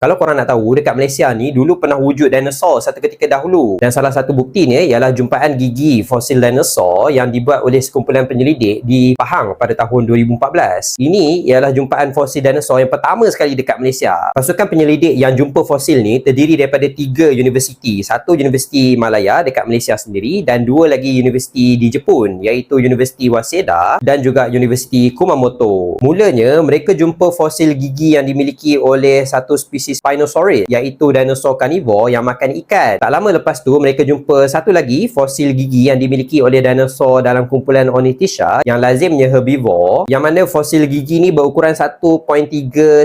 Kalau korang nak tahu, dekat Malaysia ni dulu pernah wujud dinosaur satu ketika dahulu. Dan salah satu buktinya ialah jumpaan gigi fosil dinosaur yang dibuat oleh sekumpulan penyelidik di Pahang pada tahun 2014. Ini ialah jumpaan fosil dinosaur yang pertama sekali dekat Malaysia. Pasukan penyelidik yang jumpa fosil ni terdiri daripada tiga universiti. Satu Universiti Malaya dekat Malaysia sendiri dan dua lagi universiti di Jepun iaitu Universiti Waseda dan juga Universiti Kumamoto. Mulanya mereka jumpa fosil gigi yang dimiliki oleh satu spesies spesies Spinosaurus iaitu dinosaur carnivore yang makan ikan. Tak lama lepas tu mereka jumpa satu lagi fosil gigi yang dimiliki oleh dinosaur dalam kumpulan Ornithischian yang lazimnya herbivore yang mana fosil gigi ni berukuran 1.3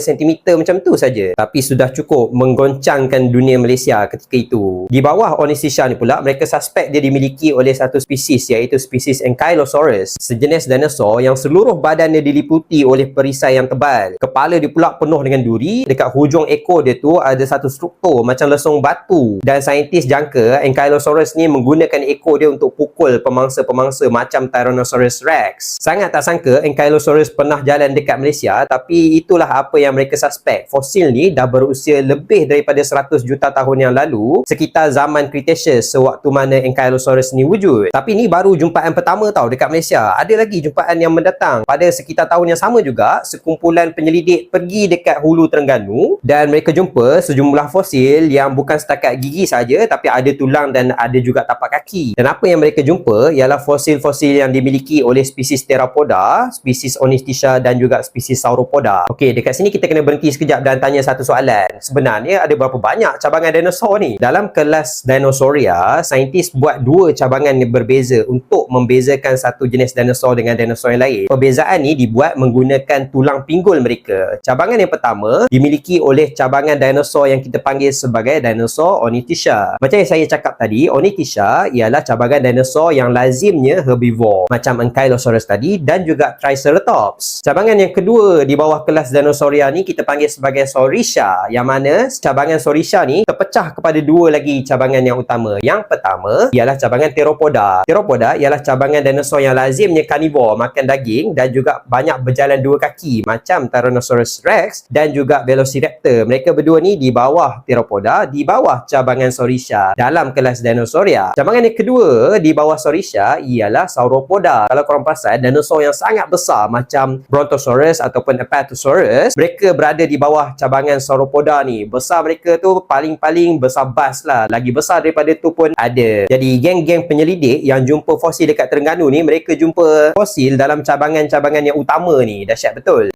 cm macam tu saja. Tapi sudah cukup menggoncangkan dunia Malaysia ketika itu. Di bawah Ornithischian ni pula mereka suspek dia dimiliki oleh satu spesies iaitu spesies Ankylosaurus sejenis dinosaur yang seluruh badannya diliputi oleh perisai yang tebal. Kepala dia pula penuh dengan duri dekat hujung ekor ekor dia tu ada satu struktur macam lesung batu dan saintis jangka Ankylosaurus ni menggunakan ekor dia untuk pukul pemangsa-pemangsa macam Tyrannosaurus Rex. Sangat tak sangka Ankylosaurus pernah jalan dekat Malaysia tapi itulah apa yang mereka suspek. Fosil ni dah berusia lebih daripada 100 juta tahun yang lalu sekitar zaman Cretaceous sewaktu mana Ankylosaurus ni wujud. Tapi ni baru jumpaan pertama tau dekat Malaysia. Ada lagi jumpaan yang mendatang. Pada sekitar tahun yang sama juga, sekumpulan penyelidik pergi dekat Hulu Terengganu dan mereka mereka jumpa sejumlah fosil yang bukan setakat gigi saja tapi ada tulang dan ada juga tapak kaki. Dan apa yang mereka jumpa ialah fosil-fosil yang dimiliki oleh spesies Theropoda, spesies Ornithischian dan juga spesies Sauropoda. Okey, dekat sini kita kena berhenti sekejap dan tanya satu soalan. Sebenarnya ada berapa banyak cabangan dinosaur ni? Dalam kelas Dinosauria, saintis buat dua cabangan yang berbeza untuk membezakan satu jenis dinosaur dengan dinosaur yang lain. Perbezaan ni dibuat menggunakan tulang pinggul mereka. Cabangan yang pertama dimiliki oleh cabangan cabangan dinosaur yang kita panggil sebagai dinosaur Ornithischian. Macam yang saya cakap tadi, Ornithischian ialah cabangan dinosaur yang lazimnya herbivore macam Ankylosaurus tadi dan juga Triceratops. Cabangan yang kedua di bawah kelas dinosauria ni kita panggil sebagai Saurischian yang mana cabangan Saurischian ni terpecah kepada dua lagi cabangan yang utama. Yang pertama ialah cabangan Theropoda. Theropoda ialah cabangan dinosaur yang lazimnya carnivore, makan daging dan juga banyak berjalan dua kaki macam Tyrannosaurus Rex dan juga Velociraptor. Mereka mereka berdua ni di bawah Theropoda, di bawah cabangan Saurischian dalam kelas Dinosauria. Cabangan yang kedua di bawah Saurischian ialah Sauropoda. Kalau korang perasan, dinosaur yang sangat besar macam Brontosaurus ataupun Apatosaurus, mereka berada di bawah cabangan Sauropoda ni. Besar mereka tu paling-paling besar bas lah. Lagi besar daripada tu pun ada. Jadi geng-geng penyelidik yang jumpa fosil dekat Terengganu ni, mereka jumpa fosil dalam cabangan-cabangan yang utama ni. Dahsyat betul.